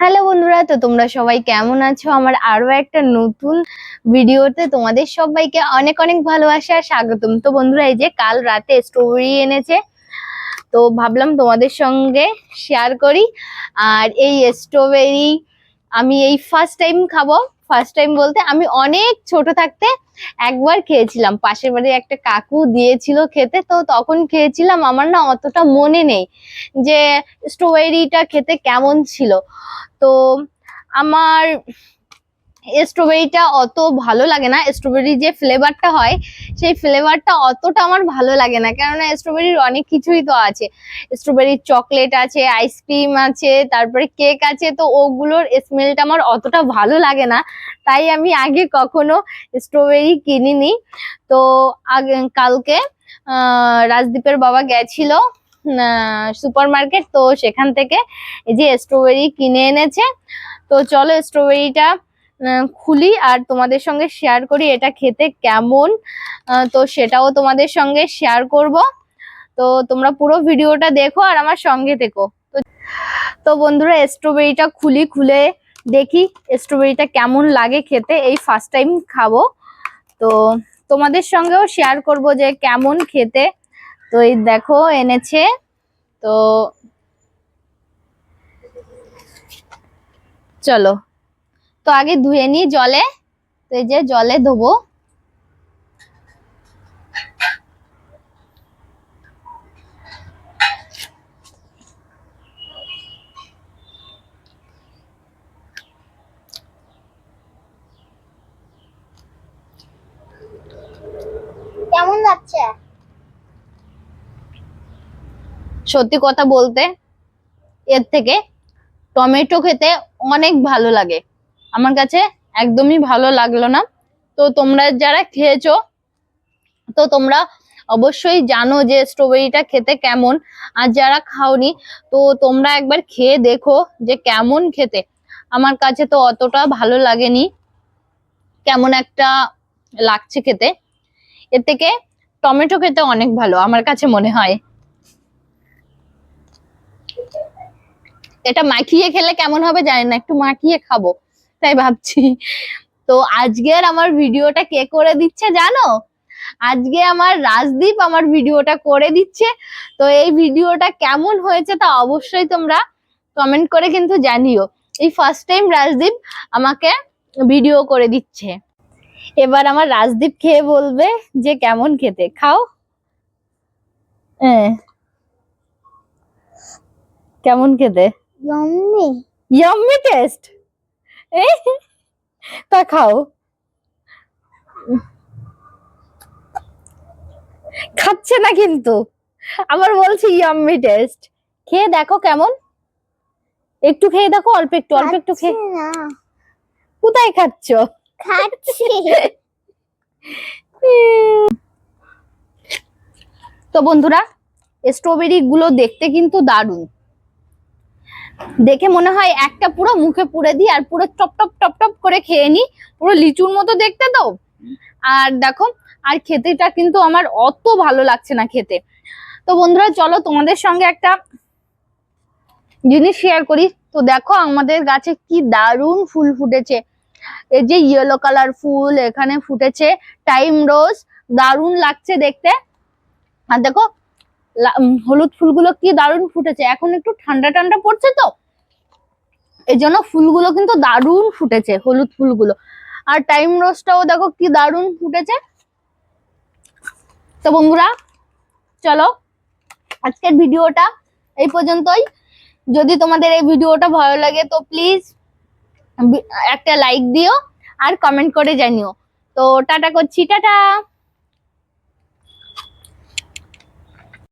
Hello বন্ধুরা, তো তোমরা সবাই কেমন আছো? আমার আরও একটা নতুন ভিডিওতে তোমাদের সবাইকে অনেক অনেক ভালোবাসা আর স্বাগতম। তো বন্ধুরা, এই যে কাল রাতে স্ট্রবেরি এনেছে, তো ভাবলাম তোমাদের সঙ্গে শেয়ার করি। আর এই স্ট্রবেরি আমি এই ফার্স্ট টাইম খাব। ফার্স্ট টাইম বলতে আমি অনেক ছোট থাকতে একবার খেয়েছিলাম। পাশের বাড়ির একটা কাকু দিয়েছিল খেতে, তো তখন খেয়েছিলাম, আমার না অতটা মনে নেই যে স্ট্রবেরিটা খেতে কেমন ছিল। তো আমার স্ট্রবেরিটা অত ভালো লাগে না। স্ট্রবেরি যে ফ্লেভারটা হয়, সেই ফ্লেভারটা অতটা আমার ভালো লাগে না। কেননা স্ট্রবেরির অনেক কিছুই তো আছে। স্ট্রবেরির চকলেট আছে আইসক্রিম আছে, তারপরে কেক আছে, তো ওগুলোর স্মেলটা আমার অতটা ভালো লাগে না। তাই আমি আগে কখনো স্ট্রবেরি কিনিনি। তো আগে কালকে রাজদীপের বাবা গেছিল সুপার মার্কেট তো সেখান থেকে এই যে স্ট্রবেরি কিনে এনেছে। তো চলো স্ট্রবেরিটা খুলি আর তোমাদের সঙ্গে শেয়ার করি এটা খেতে কেমন। তো সেটাও তোমাদের সঙ্গে শেয়ার করব। তো তোমরা পুরো ভিডিওটা দেখো আর আমার সঙ্গে থেকো। তো বন্ধুরা স্ট্রবেরিটা খুলি, খুলে দেখি স্ট্রবেরিটা কেমন লাগে খেতে। এই ফার্স্ট টাইম খাব। তো তোমাদের সঙ্গেও শেয়ার করব যে কেমন খেতে। তো এই দেখো, এনেছে। তো চলো। তো আগে ধুয়ে নিই জলে। তো এই যে জলে ধোবো। কেমন যাচ্ছে? সত্যি কথা বলতে এর থেকে টমেটো খেতে অনেক ভালো লাগে। আমার কাছে একদমই ভালো লাগল না। তো তোমরা যারা খেয়েছো, তো তোমরা অবশ্যই জানো যে স্ট্রবেরিটা খেতে কেমন। আর যারা খাওনি, তো তোমরা একবার খেয়ে দেখো যে কেমন খেতে। আমার কাছে তো অতটা ভালো লাগেনি, কেমন একটা লাগছে খেতে। এর থেকে টমেটো খেতে অনেক ভালো, আমার কাছে মনে হয়। এটা মাখিয়ে খেলে কেমন হবে জানি না, একটু মাখিয়ে খাব। তাই ভাবছি। তো আজকের আমার ভিডিওটা কে করে দিচ্ছে জানো? আজকে আমার রাজদীপ আমার ভিডিওটা করে দিচ্ছে। তো এই ভিডিওটা কেমন হয়েছে তা অবশ্যই তোমরা কমেন্ট করে কিন্তু জানিও। এই ফার্স্ট টাইম রাজদীপ আমাকে ভিডিও করে দিচ্ছে। এবার আমার রাজদীপ খেয়ে বলবে যে কেমন খেতে। খাও। হ্যাঁ। কেমন খেতে? ইয়াম্মি ইয়াম্মি টেস্ট তা খাও খাচ্ছে না কিন্তু। আবার বলছি ইয়াম্মি টেস্ট খেয়ে দেখো কেমন? একটু খেয়ে দেখো অল্প একটু অল্প একটু খেয়ে। কোথায় খাচ্ছ? খাচ্ছি। তো বন্ধুরা স্ট্রবেরি গুলো দেখতে কিন্তু দারুণ। দেখে মনে হয় একটা পুরো মুখে পুড়ে দিই আর পুরো টপ টপ টপ টপ করে খেয়ে নি পুরো লিচুর মতো দেখতে তো? আর দেখো, আর খেতেটা কিন্তু আমার অত ভালো লাগছে না খেতে। তো বন্ধুরা, চলো তোমাদের সঙ্গে একটা জিনিস শেয়ার করি। তো দেখো, আমাদের গাছে কি দারুণ ফুল ফুটেছে। এই যে ইয়েলো কালার ফুল, এখানে ফুটেছে টাইম রোজ। দারুণ লাগছে দেখতে। আর দেখো হলুদ ফুলগুলো কি দারুণ ফুটেছে? এখন একটু ঠান্ডা ঠান্ডা পড়ছে তো? এই জন্য ফুলগুলো কিন্তু দারুণ ফুটেছে, হলুদ ফুলগুলো। আর টাইম রোজটাও দেখো কি দারুণ ফুটেছে। তো বন্ধুরা, চলো আজকের ভিডিওটা এই পর্যন্তই। যদি তোমাদের এই ভিডিওটা ভালো লাগে তো প্লিজ একটা লাইক দিও আর কমেন্ট করে জানিও। তো টাটা করছি, টাটা!